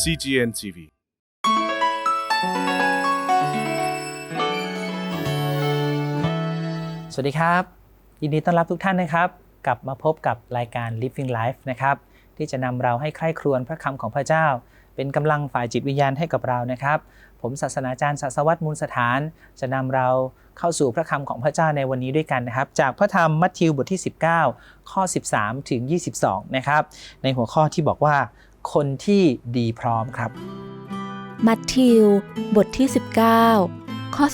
CGN TV สวัสดีครับ ยินดีต้อนรับทุกท่านนะครับ กลับมาพบกับรายการ Living Life นะครับ ที่จะนำเราให้ใคร่ครวญพระคำของพระเจ้า เป็นกำลังฝ่ายจิตวิญญาณให้กับเรานะครับ ผมศาสนาจารย์ศาสวัตมูลสถาน จะนำเราเข้าสู่พระคำของพระเจ้าในวันนี้ด้วยกันนะครับ จากพระธรรมมัทธิวบทที่ 19 ข้อ 13 ถึง 22 นะครับ ในหัวข้อที่บอกว่า คนที่ดีพร้อมครับ มัทธิว บทที่ 19 ข้อ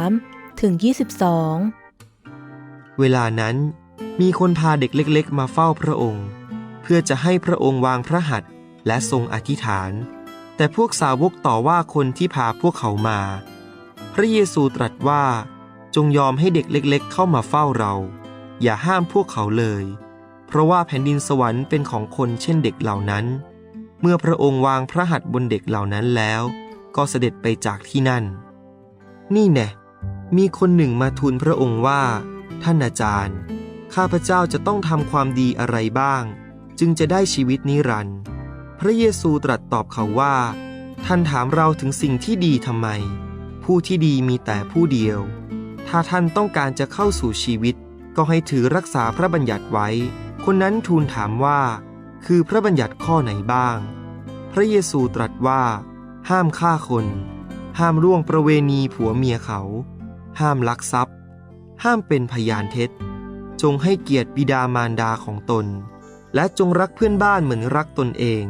13 ถึง 22 เวลานั้นมีคนพาเด็กเล็กๆ มาเฝ้าพระองค์ เพื่อจะให้พระองค์วางพระหัตถ์และทรงอธิษฐาน แต่พวกสาวกต่อว่าคนที่พาพวกเขามา พระเยซูตรัสว่า จงยอมให้เด็กเล็กๆ เข้ามาเฝ้าเรา อย่าห้ามพวกเขาเลย เพราะว่าแผ่นดินสวรรค์เป็นของคนเช่นเด็กเหล่านั้น เมื่อพระองค์วางพระหัตถ์บนเด็กเหล่านั้นแล้ว ก็เสด็จไปจากที่นั่น นี่แน่มีคนหนึ่งมาทูลพระองค์ว่า ท่านอาจารย์ ข้าพเจ้าจะต้องทำความดีอะไรบ้าง จึงจะได้ชีวิตนิรันดร์พระเยซูตรัสตอบเขาว่า ท่านถามเราถึงสิ่งที่ดีทำไม ผู้ที่ดีมีแต่ผู้เดียว ถ้าท่านต้องการจะเข้าสู่ชีวิต ก็ให้ถือรักษาพระบัญญัติไว้ คนนั้นทูลถามว่า คือพระบัญญัติข้อไหนบ้าง พระเยซูตรัสว่า ห้ามฆ่าคน ห้ามร่วงประเวณีผัวเมียเขา ห้ามลักทรัพย์ ห้ามเป็นพยานเท็จ จงให้เกียรติบิดามารดาของตน และจงรักเพื่อนบ้านเหมือนรักตนเอง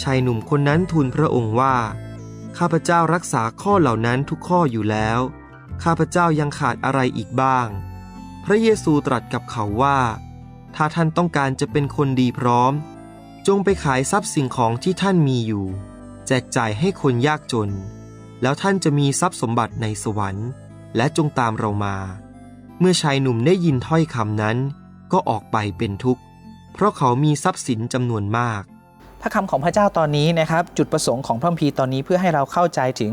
ชายหนุ่มคนนั้นทูลพระองค์ว่า ข้าพเจ้ารักษาข้อเหล่านั้นทุกข้ออยู่แล้ว ข้าพเจ้ายังขาดอะไรอีกบ้าง พระเยซูตรัสกับเขาว่า ถ้าท่านต้องการจะเป็นคนดีพร้อม จงไปขายทรัพย์สิ่งของที่ท่านมีอยู่ แจกจ่ายให้คนยากจน แล้วท่านจะมีทรัพย์สมบัติในสวรรค์ และจงตามเรามา เมื่อชายหนุ่มได้ยินถ้อยคำนั้น ก็ออกไปเป็นทุกข์ เพราะเขามีทรัพย์สินจำนวนมากพระคำของพระเจ้าตอนนี้นะครับ จุดประสงค์ของพระคัมภีร์ตอนนี้เพื่อให้เราเข้าใจถึง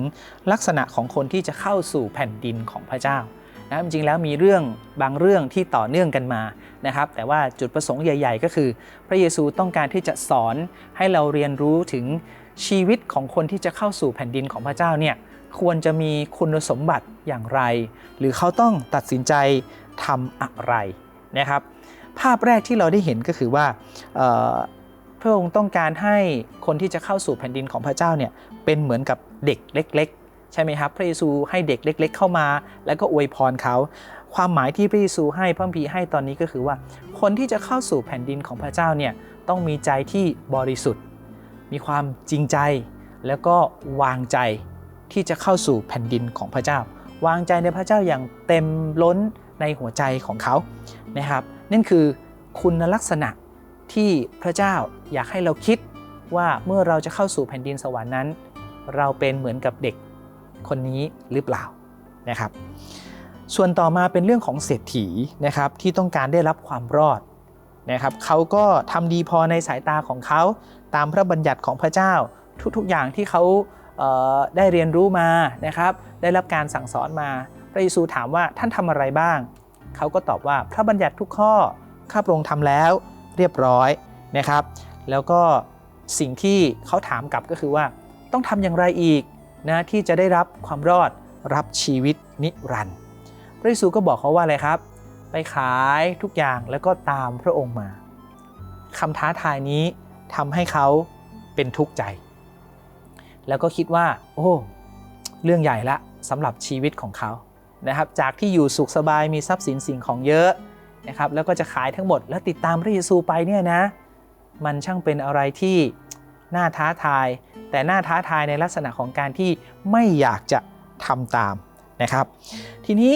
ลักษณะของคนที่จะเข้าสู่แผ่นดินของพระเจ้า นะจริงๆแล้วมีเรื่องบางเรื่องที่ต่อเนื่องกันมานะครับ แต่ว่าจุดประสงค์ใหญ่ ๆ ก็คือ พระเยซูต้องการที่จะสอนให้เราเรียนรู้ถึงชีวิตของคนที่จะเข้าสู่แผ่นดินของพระเจ้าเนี่ยควรจะมีคุณสมบัติอย่างไร หรือเขาต้องตัดสินใจทำอะไรนะครับ ภาพแรกที่เราได้เห็นก็คือว่าพระองค์ต้องการให้คนที่จะเข้าสู่แผ่นดินของพระเจ้าเนี่ยเป็นเหมือนกับเด็กเล็ก ใช่ไหมครับ พระเยซูให้เด็กเล็ก ๆ เข้ามา แล้วก็อวยพรเขา ความหมายที่พระเยซูให้พระคัมภีให้ตอนนี้ก็คือว่า คนที่จะเข้าสู่แผ่นดินของพระเจ้าเนี่ยต้องมีใจที่บริสุทธิ์ มีความจริงใจ แล้วก็วางใจที่จะเข้าสู่แผ่นดินของพระเจ้า วางใจในพระเจ้าอย่างเต็มล้นในหัวใจของเขานะครับนั่นคือคุณลักษณะที่พระเจ้าอยากให้เราคิดว่าเมื่อเราจะเข้าสู่แผ่นดินสวรรค์นั้น เราเป็นเหมือนกับเด็ก คนนี้หรือเปล่านะครับ ส่วนต่อมาเป็นเรื่องของเศรษฐีนะครับที่ต้องการได้รับความรอดนะครับเขาก็ทำดีพอในสายตาของเขาตามพระบัญญัติของพระเจ้าทุกๆอย่างที่เขาเได้เรียนรู้มานะครับได้รับการสั่งสอนมา พระเยซูถามว่าท่านทำอะไรบ้าง เขาก็ตอบว่าพระบัญญัติทุกข้อข้าพระองค์ทำแล้วเรียบร้อยนะครับ แล้วก็สิ่งที่เขาถามกลับก็คือว่าต้องทำอย่างไรอีก นะที่จะได้รับความรอดรับชีวิตนิรันดร์พระเยซูก็บอกเขาว่าอะไรครับ ไปขายทุกอย่างแล้วก็ตามพระองค์มาคำท้าทายนี้ทำให้เขาเป็นทุกข์ใจ แล้วก็คิดว่า โอ้เรื่องใหญ่ละสำหรับชีวิตของเขานะครับ จากที่อยู่สุขสบายมีทรัพย์สินสิ่งของเยอะนะครับ แล้วก็จะขายทั้งหมด แล้วติดตามพระเยซูไปเนี่ยนะ มันช่างเป็นอะไรที่น่าท้าทาย แต่น่าท้าทายในลักษณะของการที่ไม่อยากจะทำตามนะครับ ทีนี้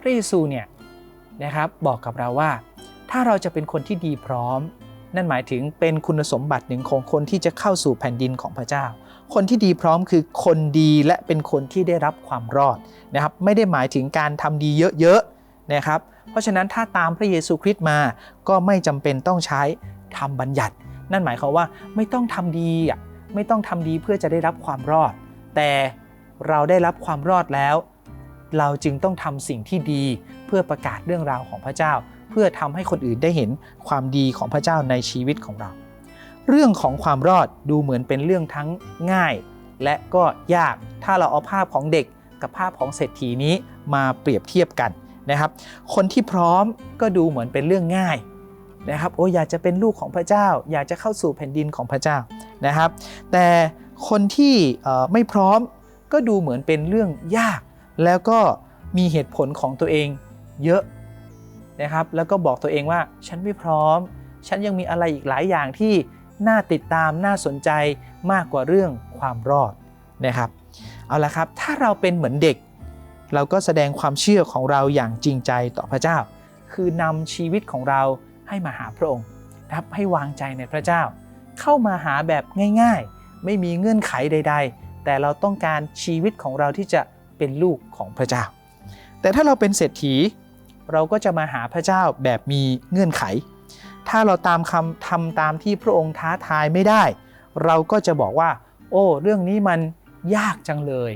พระเยซูเนี่ยนะครับบอกกับเราว่า ถ้าเราจะเป็นคนที่ดีพร้อม นั่นหมายถึงเป็นคุณสมบัติหนึ่งของคนที่จะเข้าสู่แผ่นดินของพระเจ้า คนที่ดีพร้อมคือคนดีและเป็นคนที่ได้รับความรอดนะครับ ไม่ได้หมายถึงการทำดีเยอะๆนะครับ เพราะฉะนั้นถ้าตามพระเยซูคริสต์มาก็ไม่จำเป็นต้องใช้ทำบัญญัติ นั่นหมายความว่าไม่ต้องทำดีอะ ไม่ต้องทำดีเพื่อจะได้รับความรอด แต่เราได้รับความรอดแล้ว เราจึงต้องทำสิ่งที่ดีเพื่อประกาศเรื่องราวของพระเจ้า เพื่อทำให้คนอื่นได้เห็นความดีของพระเจ้าในชีวิตของเรา เรื่องของความรอดดูเหมือนเป็นเรื่องทั้งง่าย และก็ยากถ้าเราเอาภาพของเด็กกับภาพของเศรษฐีนี้มาเปรียบเทียบกันนะครับ คนที่พร้อมก็ดูเหมือนเป็นเรื่องง่ายนะครับโอ้อยากจะเป็นลูกของพระเจ้า อยากจะเข้าสู่แผ่นดินของพระเจ้า นะครับ แต่คนที่ไม่พร้อมก็ดูเหมือนเป็นเรื่องยาก แล้วก็มีเหตุผลของตัวเองเยอะนะครับ แล้วก็บอกตัวเองว่าฉันไม่พร้อม ฉันยังมีอะไรอีกหลายอย่างที่น่าติดตามน่าสนใจมากกว่าเรื่องความรอดนะครับ เอาละครับถ้าเราเป็นเหมือนเด็ก เราก็แสดงความเชื่อของเราอย่างจริงใจต่อพระเจ้า คือนำชีวิตของเราให้มาหาพระองค์นะครับให้วางใจในพระเจ้า เข้ามาหาแบบง่ายๆ ไม่มีเงื่อนไขใด ๆ แต่เราต้องการชีวิตของเราที่จะเป็นลูกของพระเจ้า แต่ถ้าเราเป็นเศรษฐี เราก็จะมาหาพระเจ้าแบบมีเงื่อนไข ถ้าเราตามคำทำตามที่พระองค์ท้าทายไม่ได้ เราก็จะบอกว่า โอ้ เรื่องนี้มันยากจังเลย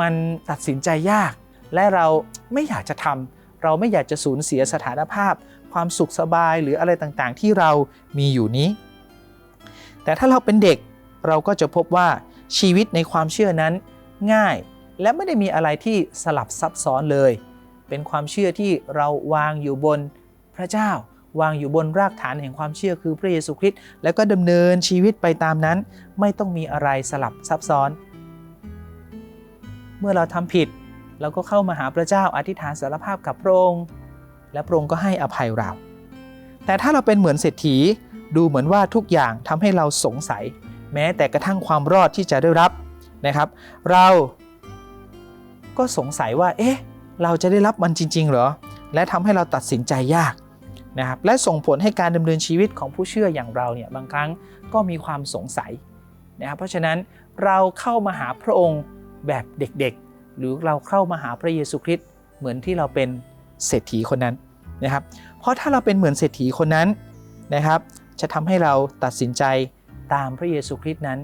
มันตัดสินใจยาก และเราไม่อยากจะทำเราไม่อยากจะสูญเสียสถานภาพ ความสุขสบายหรืออะไรต่างๆ ที่เรามีอยู่นี้ แต่ถ้าเราเป็นเด็กเราก็จะพบว่าชีวิตในความเชื่อนั้นง่าย และไม่ได้มีอะไรที่สลับซับซ้อนเลย เป็นความเชื่อที่เราวางอยู่บนพระเจ้า วางอยู่บนรากฐานแห่งความเชื่อคือพระเยซูคริสต์แล้วก็ดำเนินชีวิตไปตามนั้น ไม่ต้องมีอะไรสลับซับซ้อน เมื่อเราทำผิดเราก็เข้ามาหาพระเจ้าอธิษฐานสารภาพกับพระองค์และพระองค์ก็ให้อภัยเรา แต่ถ้าเราเป็นเหมือนเศรษฐี ดูเหมือนว่าทุกอย่างทำให้เราสงสัย แม้แต่กระทั่งความรอดที่จะได้รับนะครับ เราก็สงสัยว่า เอ๊ะ เราจะได้รับมันจริง ๆ เหรอ และทำให้เราตัดสินใจยากนะครับ และส่งผลให้การดำเนินชีวิตของผู้เชื่ออย่างเราเนี่ยบางครั้งก็มีความสงสัยนะครับ เพราะฉะนั้นเราเข้ามาหาพระองค์แบบเด็กๆ หรือเราเข้ามาหาพระเยซูคริสต์เหมือนที่เราเป็นเศรษฐีคนนั้นนะครับ เพราะถ้าเราเป็นเหมือนเศรษฐีคนนั้นนะครับ จะทำให้เราตัดสินใจตามพระเยซูคริสต์นั้น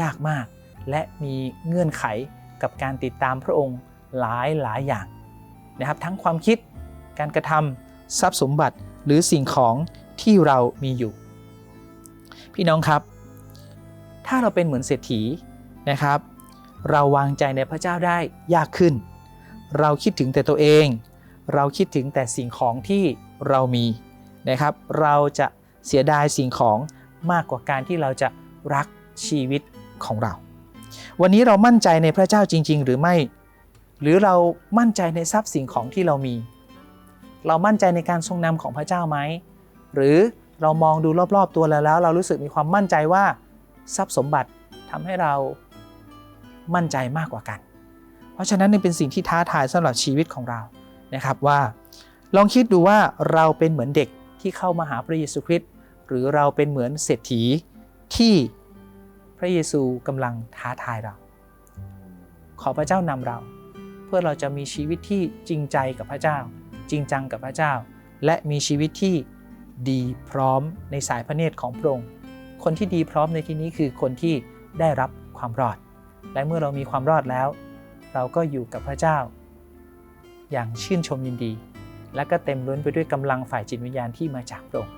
ยากมาก และมีเงื่อนไขกับการติดตามพระองค์หลายหลายอย่างนะครับ ทั้งความคิดการกระทำทรัพย์สมบัติหรือสิ่งของที่เรามีอยู่ พี่น้องครับ ถ้าเราเป็นเหมือนเศรษฐีนะครับ เราวางใจในพระเจ้าได้ยากขึ้น เราคิดถึงแต่ตัวเอง เราคิดถึงแต่สิ่งของที่เรามีนะครับ เราจะ เสียดายสิ่งของมากกว่าการที่เราจะรักชีวิตของเรา วันนี้เรามั่นใจในพระเจ้าจริง ๆ หรือไม่ หรือเรามั่นใจในทรัพย์สิ่งของที่เรามี เรามั่นใจในการทรงนำของพระเจ้าไหม หรือเรามองดูรอบ ๆ ตัวแล้วแล้ว เรารู้สึกมีความมั่นใจว่าทรัพย์สมบัติทำให้เรามั่นใจมากกว่ากัน เพราะฉะนั้นนี่เป็นสิ่งที่ท้าทายสำหรับชีวิตของเรานะครับว่า ลองคิดดูว่าเราเป็นเหมือนเด็ก ที่เข้ามาหาพระเยซูคริสต์หรือเราเป็นเหมือนเศรษฐีที่พระเยซูกำลังท้าทายเรา ขอพระเจ้านำเรา เพื่อเราจะมีชีวิตที่จริงใจกับพระเจ้า จริงจังกับพระเจ้า และมีชีวิตที่ดีพร้อมในสายพระเนตรของพระองค์ คนที่ดีพร้อมในที่นี้คือคนที่ได้รับความรอด และเมื่อเรามีความรอดแล้ว เราก็อยู่กับพระเจ้า อย่างชื่นชมยินดี และก็เต็มล้นไปด้วยกำลังฝ่ายจิตวิญญาณที่มาจากพระองค์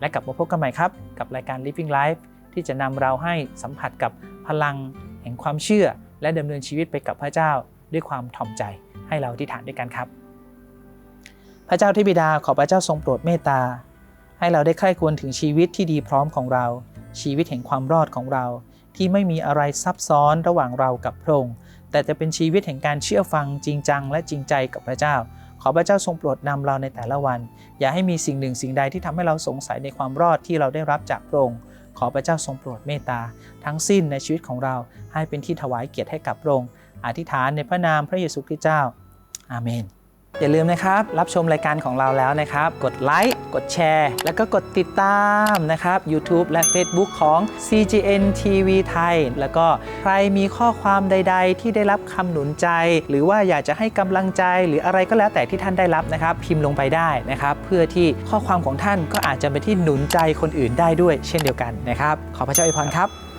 และกลับมาพบกันใหม่ครับ กับรายการ Living Life ที่จะนำเราให้สัมผัสกับพลังแห่งความเชื่อ และดำเนินชีวิตไปกับพระเจ้าด้วยความถ่อมใจให้เราที่ฐานด้วยกันครับ พระเจ้าที่บิดาขอพระเจ้าทรงโปรดเมตตา ให้เราได้ใคร่ควรถึงชีวิตที่ดีพร้อมของเรา ชีวิตแห่งความรอดของเรา ที่ไม่มีอะไรซับซ้อนระหว่างเรากับพระองค์แต่จะเป็นชีวิตแห่งการเชื่อฟังจริงจังและจริงใจกับพระเจ้า ขอพระเจ้าทรงโปรดนำเราในแต่ละวัน อย่าให้มีสิ่งหนึ่งสิ่งใดที่ทำให้เราสงสัยในความรอดที่เราได้รับจากพระองค์ขอพระเจ้าทรงโปรดเมตตา ทั้งสิ้นในชีวิตของเราให้เป็นที่ถวายเกียรติให้กับพระองค์อธิษฐานในพระนามพระเยซูคริสต์เจ้า อาเมน อย่าลืมนะครับ รับชมรายการของเราแล้วนะครับ กดไลค์กดแชร์ แล้วก็กดติดตามนะครับ YouTube และ Facebook ของ CGN TV ไทย แล้วก็ใครมีข้อความใด ๆ ที่ได้รับคำหนุนใจ หรือว่าอยากจะให้กำลังใจ หรืออะไรก็แล้วแต่ที่ท่านได้รับนะครับ พิมพ์ลงไปได้นะครับ เพื่อที่ข้อความของท่านก็อาจจะเป็นที่หนุนใจคนอื่นได้ด้วย เช่นเดียวกันนะครับ ขอพระเจ้าอวยพรครับ